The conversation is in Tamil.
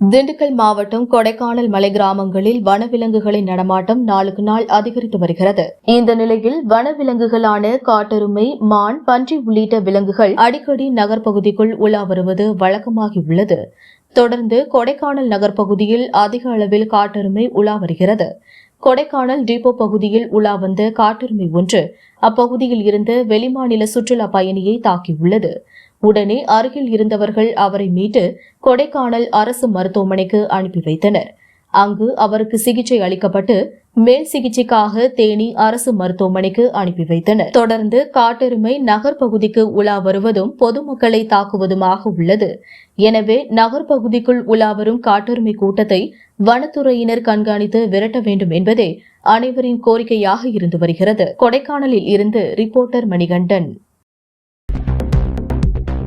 திண்டுக்கல் மாவட்டம் கொடைக்கானல் மலை கிராமங்களில் வனவிலங்குகளின் நடமாட்டம் நாளுக்கு நாள் அதிகரித்து வருகிறது. இந்த நிலையில் வனவிலங்குகளான காட்டெருமை மான் பன்றி உள்ளிட்ட விலங்குகள் அடிக்கடி நகர்ப்பகுதிக்குள் உலா வருவது வழக்கமாகியுள்ளது. தொடர்ந்து கொடைக்கானல் நகர்ப்பகுதியில் அதிக அளவில் காட்டெருமை உலா வருகிறது. கொடைக்கானல் டிப்போ பகுதியில் உலா வந்த காட்டெருமை ஒன்று அப்பகுதியில் இருந்து வெளிமாநில சுற்றுலா பயணியை தாக்கியுள்ளது. உடனே அருகில் இருந்தவர்கள் அவரை மீட்டு கொடைக்கானல் அரசு மருத்துவமனைக்கு அனுப்பி வைத்தனர். அங்கு அவருக்கு சிகிச்சை அளிக்கப்பட்டு மேல் சிகிச்சைக்காக தேனி அரசு மருத்துவமனைக்கு அனுப்பி வைத்தனர். தொடர்ந்து காட்டெருமை நகர் பகுதிக்கு உலா வருவதும் பொதுமக்களை தாக்குவதுமாக உள்ளது. எனவே நகர் பகுதிக்குள் உலா வரும் காட்டெருமை கூட்டத்தை வனத்துறையினர் கண்காணித்து விரட்ட வேண்டும் என்பதே அனைவரின் கோரிக்கையாக இருந்து வருகிறது. கொடைக்கானலில் இருந்து ரிப்போர்ட்டர் மணிகண்டன்.